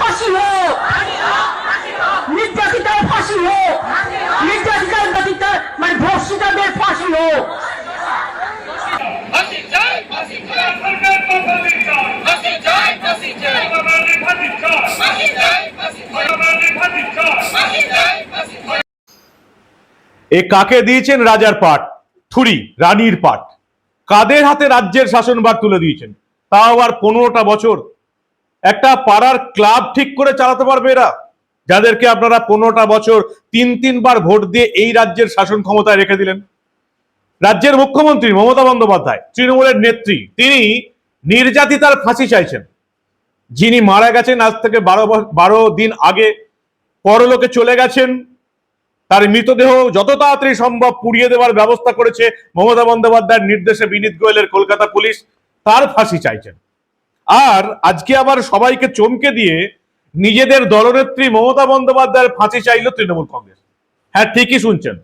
ফাঁসি হোক। নির্যাতিতার ফাঁসি হোক। ব্যতীতার মানে ধর্ষিতাদের ফাঁসি হোক। এ কাকে দিয়েছেন রাজার পাট? থুরি রানীর পাট। কাদের হাতে রাজ্যের শাসনভার তুলে দিয়েছেন? তাও আর পনেরোটা বছর একটা পাড়ার ক্লাব ঠিক করে চালাতে পারবে এরা। যাদেরকে আপনারা পনেরোটা বছর তিন তিনবার ভোট দিয়ে এই রাজ্যের শাসন ক্ষমতায় রেখে দিলেন। রাজ্যের মুখ্যমন্ত্রী মমতা বন্দ্যোপাধ্যায়, তৃণমূলের নেত্রী, তিনি নির্যাতিতার ফাঁসি চাইছেন। যিনি মারা গেছেন আজ থেকে বারো বারো দিন আগে, পরলোকে চলে গেছেন। তার মৃতদেহ যত তাড়াতাড়ি সম্ভব পুড়িয়ে দেওয়ার ব্যবস্থা করেছে মমতা বন্দ্যোপাধ্যায়ের নির্দেশে বিনীত গোয়েলের কলকাতা পুলিশ। তার ফাঁসি চাইছেন। আর আজকে আবার সবাইকে চমকে দিয়ে নিজেদের দলনেত্রী মমতা বন্দ্যোপাধ্যায়ের ফাঁসি চাইল তৃণমূল কংগ্রেস। হ্যাঁ ঠিকই শুনছেন।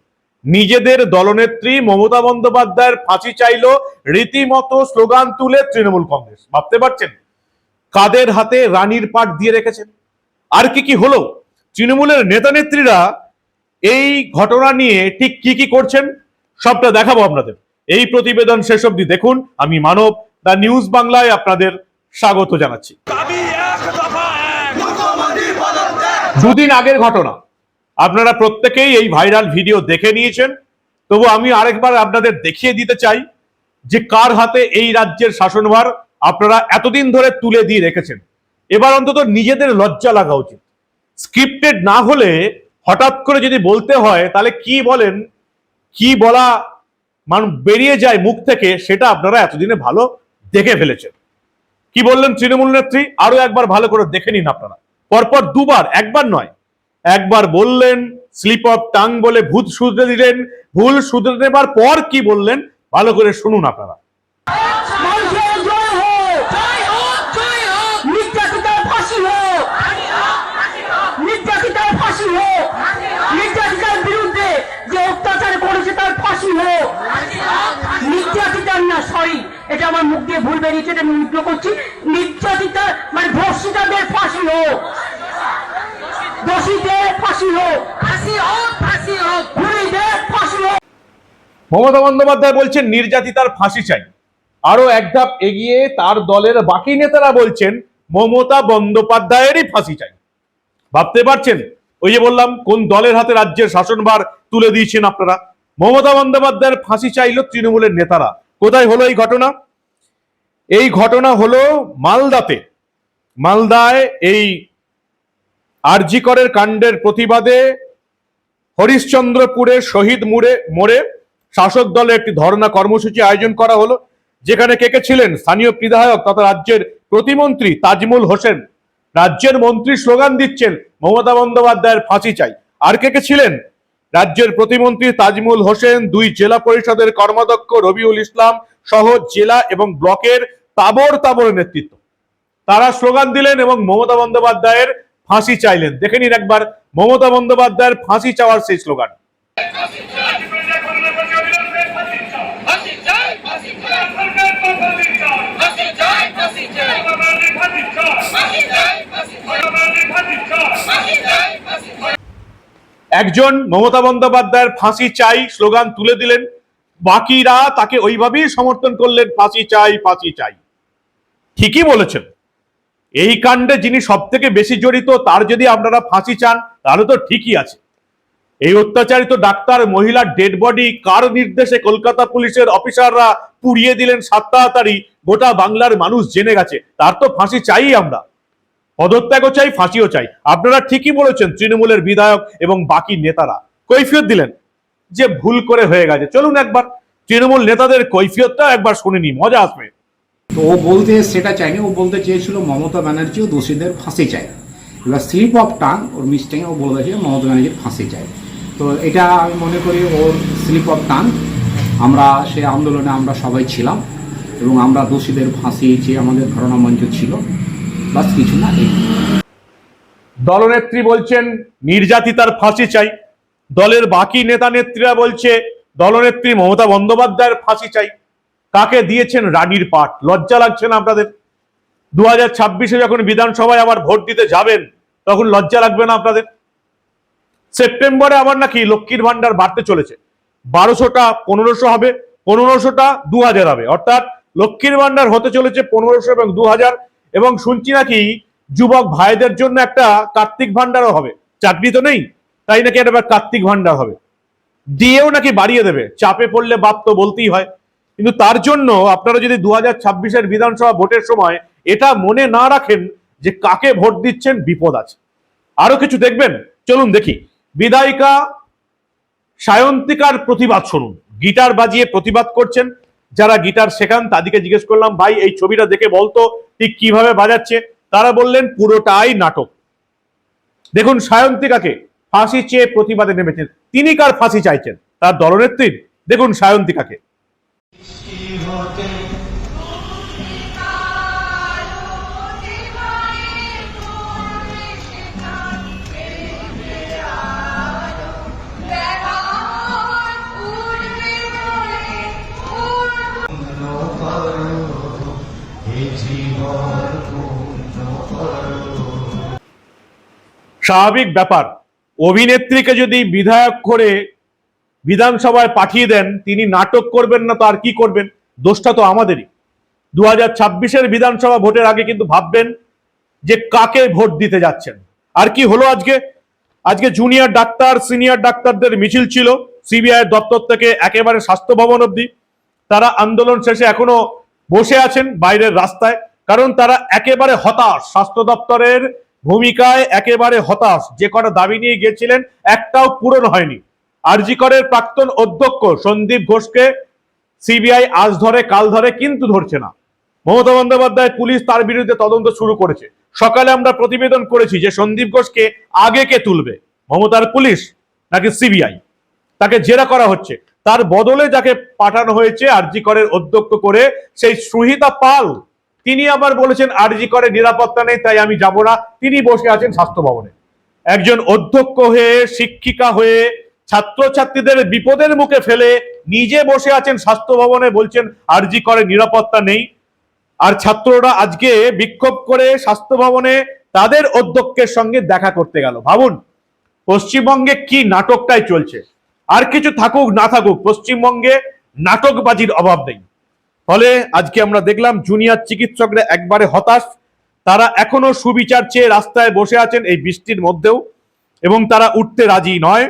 নিজেদের দলনেত্রী মমতা বন্দ্যোপাধ্যায়ের ফাঁসি চাইল রীতিমতো স্লোগান তুলে তৃণমূল কংগ্রেস। ভাবতে পারছেন? কাদের হাতে রানীর পাট দিয়ে রেখেছেন? আর কি কি হলো? তৃণমূলের নেতা নেত্রীরা এই ঘটনা নিয়ে ঠিক কি কি করছেন? সবটা দেখাবো আপনাদের। এই প্রতিবেদন শেষ অবধি দেখুন। আমি মানব দা নিউজ বাংলায় আপনাদের স্বাগত জানাচ্ছি। দুদিন আগের ঘটনা। আপনারা প্রত্যেকেই এই ভাইরাল ভিডিও দেখে নিয়েছেন। তবু আমি আরেকবার আপনাদের দেখিয়ে দিতে চাই যে কার হাতে এই রাজ্যের শাসনভার আপনারা এতদিন ধরে তুলে দিয়ে রেখেছেন। এবার অন্তত নিজেদের লজ্জা লাগা উচিত। স্ক্রিপ্টেড না হলে হঠাৎ করে যদি বলতে হয় তাহলে কি বলেন? কি বলা মান বেরিয়ে যায় মুখ থেকে সেটা আপনারা এতদিনে ভালো দেখে ফেলেছেন। কি বললেন তৃণমূল নেত্রী? আরও একবার ভালো করে দেখে নিন আপনারা। পরপর দুবার, একবার নয়, একবার বললেন স্লিপ অফ টাং বলে ভূত শুধরে দিলেন, ভুল শুধরে নেবার পর কি বললেন, ভালো করে শুনুন আপনারা। অত্যাচার তার ফাঁসি হোক নির্যাতিতার না, সরি। এটা আমার মুখ দিয়ে ভুল বেরিয়েছে এটা আমি করছি। নির্যাতিতার মানে ধর্ষিতাদের ফাঁসি হোক। দোষীদের ফাঁসি হোক। ফাঁসি হোক ফাঁসি হোক। খুনিদের ফাঁসি হোক। মমতা বন্দ্যোপাধ্যায় বলছেন নির্যাতিতার ফাঁসি চাই। আরও এক ধাপ এগিয়ে তার দলের বাকি নেতারা বলছেন মমতা বন্দ্যোপাধ্যায়েরই ফাঁসি চাই। ভাবতে পারছেন? ওই যে বললাম কোন দলের হাতে রাজ্যের শাসনভার তুলে দিয়েছেন আপনারা? মমতা বন্দ্যোপাধ্যায়ের ফাঁসি চাইল তৃণমূলের নেতারা। কোথায় হলো এই ঘটনা? এই ঘটনা হলো মালদাতে। মালদায় এই আরজিকরের কাণ্ডের প্রতিবাদে হরিশ্চন্দ্রপুরে শহীদ মুড়ে, মোড়ে শাসক দলের একটি ধর্ণা কর্মসূচি আয়োজন করা হলো, যেখানে কে কে ছিলেন? স্থানীয় বিধায়ক তথা রাজ্যের প্রতিমন্ত্রী তাজমুল হোসেন। রাজ্যের মন্ত্রী স্লোগান দিচ্ছেন, মমতা বন্দ্যোপাধ্যায়ের ফাঁসি চাই। আর কে কে ছিলেন? রাজ্যের প্রতিমন্ত্রী তাজমুল হোসেন, দুই জেলা পরিষদের কর্মাধ্যক্ষ রবিউল ইসলাম সহ জেলা এবং ব্লকের তাবর তাবর নেতৃত্ব। তারা স্লোগান দিলেন এবং মমতা বন্দ্যোপাধ্যায়ের ফাঁসি চাইলেন। দেখে নিন একবার মমতা বন্দ্যোপাধ্যায়ের ফাঁসি চাওয়ার সেই স্লোগান ফাঁসি চাই ফাঁসি চাই সরকার বাঙালি চায় ফাঁসি চাই ফাঁসি চাই বাঙালি ফাঁসি চায় ফাঁসি চাই ফাঁসি চাই বাঙালি ফাঁসি চায় ফাঁসি চাই ফাঁসি চাই একজন মমতা বন্দ্যোপাধ্যায়ের ফাঁসি চাই স্লোগান তুলে দিলেন। বাকিরা তাকে ওইভাবেই সমর্থন করলেন, ফাঁসি চাই ফাঁসি চাই। ঠিকই বলেছেন। এই কাণ্ডে যিনি সব থেকে বেশি জড়িত, তার যদি আপনারা ফাঁসি চান, তাহলে তো ঠিকই আছে। এই অত্যাচারিত ডাক্তার, মহিলার ডেড বডি, কার নির্দেশে কলকাতা পুলিশের অফিসাররা পুড়িয়ে দিলেন সাত তাড়াতাড়ি, গোটা বাংলার মানুষ জেনে গেছে। তার তো ফাঁসি চাই আমরা। পদত্যাগও চাই, ফাঁসিও চাই। আপনারা ঠিকই বলেছেন, তৃণমূলের বিধায়ক এবং বাকি নেতারা কৈফিয়ত দিলেন, যে ভুল করে হয়ে গেছে। চলুন একবার, তৃণমূল নেতাদের কৈফিয়তটা একবার শুনে নি মজা আসবে। তো ও বলতে সেটা চায়নি, ও বলতে চেয়েছিল মমতা ব্যানার্জিও দোষীদের ফাঁসি চায়। এবার স্লিপ অফ টাং ওর মিস্টেকে ও বলে দিয়েছে মমতা ব্যানার্জির ফাঁসি চায়। তো এটা আমি মনে করি ওর স্লিপ অফ টাং আমরা সে আন্দোলনে আমরা সবাই ছিলাম এবং আমরা দোষীদের ফাঁসি চেয়ে আমাদের ধারণা মঞ্চ ছিল। বাস কিছু না দলনেত্রী বলছেন নির্যাতিতার ফাঁসি চাই। দলের বাকি নেতা নেত্রীরা বলছে, দলনেত্রী মমতা বন্দ্যোপাধ্যায়ের ফাঁসি চাই। কাকে দিয়েছেন রানীর পাট লজ্জা লাগছে না আপনাদের? দু হাজার ছাব্বিশে যখন বিধানসভায় আবার ভোট দিতে যাবেন, তখন লজ্জা লাগবে না আপনাদের? সেপ্টেম্বরে আবার নাকি লক্ষ্মীর ভান্ডার বাড়তে চলেছে। বারোশোটা পনেরোশো হবে, পনেরোশোটা দু হাজার হবে। অর্থাৎ লক্ষ্মীর ভান্ডার হতে চলেছে পনেরোশো এবং দু হাজার এবং শুনছি নাকি যুবক ভাইদের জন্য একটা কার্তিক ভান্ডারও হবে। চাকরি তো নেই, তাই নাকি একটা কার্তিক ভান্ডার হবে? দিয়েও নাকি বাড়িয়ে দেবে, চাপে পড়লে বাপ তো বলতেই হয়। কিন্তু তার জন্য আপনারা যদি দু হাজার ছাব্বিশের বিধানসভা ভোটের সময় এটা মনে না রাখেন যে কাকে ভোট দিচ্ছেন, বিপদ আছে। আরও কিছু দেখবেন? চলুন দেখি। বিধায়িকা সায়ন্তিকার প্রতিবাদ শুনুন। গিটার বাজিয়ে প্রতিবাদ করছেন। যারা গিটার শেখান তাদেরকে জিজ্ঞেস করলাম, ভাই, এই ছবিটা দেখে বলতো ঠিক কীভাবে বাজাচ্ছে? তারা বললেন, পুরোটাই নাটক। দেখুন, সায়ন্তিকাকে ফাঁসি চেয়ে প্রতিবাদে নেমেছেন। তিনি কার ফাঁসি চাইছেন? তার দলনেত্রীর। দেখুন, সায়ন্তিকাকে। স্বাভাবিক ব্যাপার। অভিনেত্রীকে যদি বিধায়ক করে বিধানসভায় পাঠিয়ে দেন, তিনি নাটক করবেন না তো আর কি করবেন? দোষটা তো আমাদেরই। দু হাজার ছাব্বিশের বিধানসভা ভোটের আগে কিন্তু ভাববেন যে কাকে ভোট দিতে যাচ্ছেন। আর কি হলো আজকে? আজকে জুনিয়র ডাক্তার, সিনিয়র ডাক্তারদের মিছিল ছিল। সিবিআই দপ্তর থেকে একেবারে স্বাস্থ্য ভবন অব্দি তারা আন্দোলন শেষে এখনও বসে আছেন বাইরের রাস্তায়, কারণ তারা একেবারে হতাশ। স্বাস্থ্য দপ্তরের ভূমিকায় একেবারে হতাশ। যে কটা দাবি নিয়ে গিয়েছিলেন, একটাও পূরণ হয়নি। আরজিকরের প্রাক্তন অধ্যক্ষ সন্দীপ ঘোষকে সিবিআই আজ ধরে কাল ধরে কিন্তু ধরছে না। মমতা বন্দ্যোপাধ্যায় পুলিশ তার বিরুদ্ধে তদন্ত শুরু করেছে। সকালে আমরা প্রতিবেদন করেছি যে সন্দীপ ঘোষকে আগে কে তুলবে? মমতার পুলিশ নাকি সিবিআই? তাকে জেরা করা হচ্ছে। তার বদলে যাকে পাঠানো হয়েছে আরজি করের অধ্যক্ষ করে সেই সুহিতা পাল, তিনি আবার বলেছেন আরজি করে নিরাপত্তা নেই, তাই আমি যাব না। তিনি বসে আছেন স্বাস্থ্য ভবনে। একজন অধ্যক্ষ হয়ে, শিক্ষিকা হয়ে, ছাত্রছাত্রীদের বিপদের মুখে ফেলে নিজে বসে আছেন স্বাস্থ্য ভবনে, বলছেন আরজি করে নিরাপত্তা নেই। আর ছাত্ররা আজকে বিক্ষোভ করে স্বাস্থ্য ভবনে তাদের অধ্যক্ষের সঙ্গে দেখা করতে গেল। ভাবুন, পশ্চিমবঙ্গে কি নাটকটাই চলছে। আর কিছু থাকুক, না থাকুক, পশ্চিমবঙ্গে নাটকবাজির অভাব নেই। ফলে আজকে আমরা দেখলাম জুনিয়র চিকিৎসকরা একবারে হতাশ। তারা এখনও সুবিচার চেয়ে রাস্তায় বসে আছেন এই বৃষ্টির মধ্যেও এবং তারা উঠতে রাজি নয়।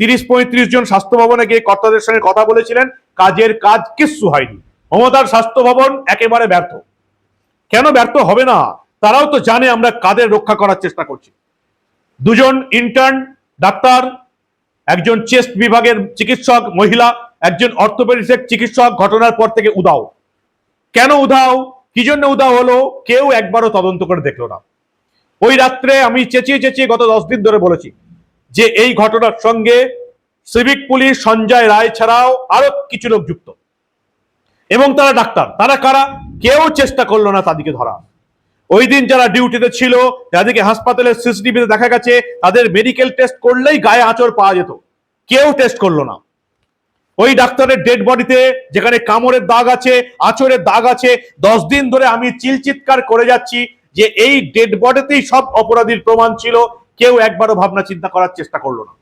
তিরিশ পঁয়ত্রিশ জন স্বাস্থ্য ভবনে গিয়ে কর্তাদের সঙ্গে কথা বলেছিলেন, কাজের কাজ কিচ্ছু হয়নি। মমতার স্বাস্থ্য ভবন একেবারে ব্যর্থ। কেন ব্যর্থ হবে না? তারাও তো জানে আমরা কাদের রক্ষা করার চেষ্টা করছি। দুজন ইন্টার্ন ডাক্তার একজন চেস্ট বিভাগের চিকিৎসক, মহিলা, একজন অর্থোপেডিক্সের চিকিৎসক ঘটনার পর থেকে উদাও। কেন উধাও কি জন্য উধাও হলো? কেউ একবারও তদন্ত করে দেখল না। ওই রাত্রে আমি চেঁচিয়ে চেঁচিয়ে গত দশ দিন ধরে বলেছি যে এই ঘটনার সঙ্গে সিভিক পুলিশ, সঞ্জয় রায় ছাড়াও আরও কিছু লোক যুক্ত। এবং তারা ডাক্তার। তারা কারা? কেউ চেষ্টা করল না তাদেরকে ধরা। ওই দিন যারা ডিউটিতে ছিল, যাদেরকে হাসপাতালের সিসিটিভিতে দেখা গেছে, তাদের মেডিকেল টেস্ট করলেই গায়ে আঁচড় পাওয়া যেত। কেউ টেস্ট করল না। ওই ডাক্তারের ডেড বডিতে যেখানে কামড়ের দাগ আছে, আঁচড়ের দাগ আছে, দশ দিন ধরে আমি চিলচিৎকার করে যাচ্ছি যে এই ডেড বডিতেই সব অপরাধীর প্রমাণ ছিল, কেউ একবারও ভাবনা চিন্তা করার চেষ্টা করল না।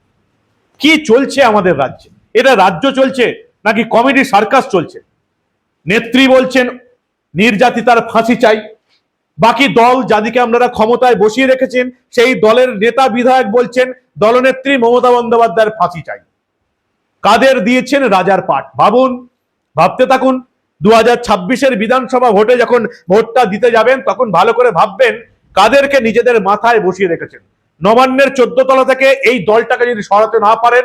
কি চলছে আমাদের রাজ্যে? এটা রাজ্য চলছে নাকি কমেডি সার্কাস চলছে? নেত্রী বলছেন নির্যাতিতার ফাঁসি চাই। বাকি দল যাদিকে আপনারা ক্ষমতায় বসিয়ে রেখেছেন, সেই দলের নেতা বিধায়ক বলছেন, দলনেত্রী মমতা বন্দ্যোপাধ্যায়ের ফাঁসি চাই। কাদের দিয়েছেন রাজার পাঠ? ভাবুন, ভাবতে থাকুন। দু হাজার ছাব্বিশের বিধানসভা ভোটে যখন ভোটটা দিতে যাবেন, তখন ভালো করে ভাববেন, কাদেরকে নিজেদের মাথায় বসিয়ে রেখেছেন। নবান্নের চোদ্দ তলা থেকে এই দলটাকে যদি সরাতে না পারেন,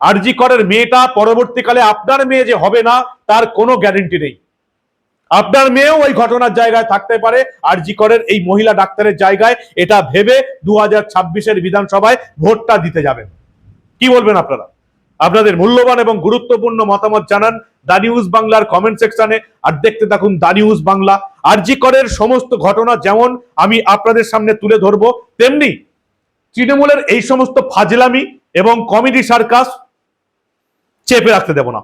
আরজি করের মেয়েটা পরবর্তীকালে আপনার মেয়ে যে হবে না, তার কোনো গ্যারেন্টি নেই। আপনার মেয়েও ওই ঘটনার জায়গায় থাকতে পারে আর জি করের এই মহিলা ডাক্তারের জায়গায়, এটা ভেবে দু হাজার ছাব্বিশের বিধানসভায় ভোটটা দিতে যাবেন। কি বলবেন আপনারা? আপনাদের মূল্যবান এবং গুরুত্বপূর্ণ মতামত জানান দা নিউজ বাংলার কমেন্ট সেকশনে, আর দেখতে থাকুন দা নিউজ বাংলা। আরজি করের সমস্ত ঘটনা যেমন আমি আপনাদের সামনে তুলে ধরবো, তেমনি তৃণমূলের এই সমস্ত ফাজলামি এবং কমেডি সার্কাস চেপে রাখতে দেব না।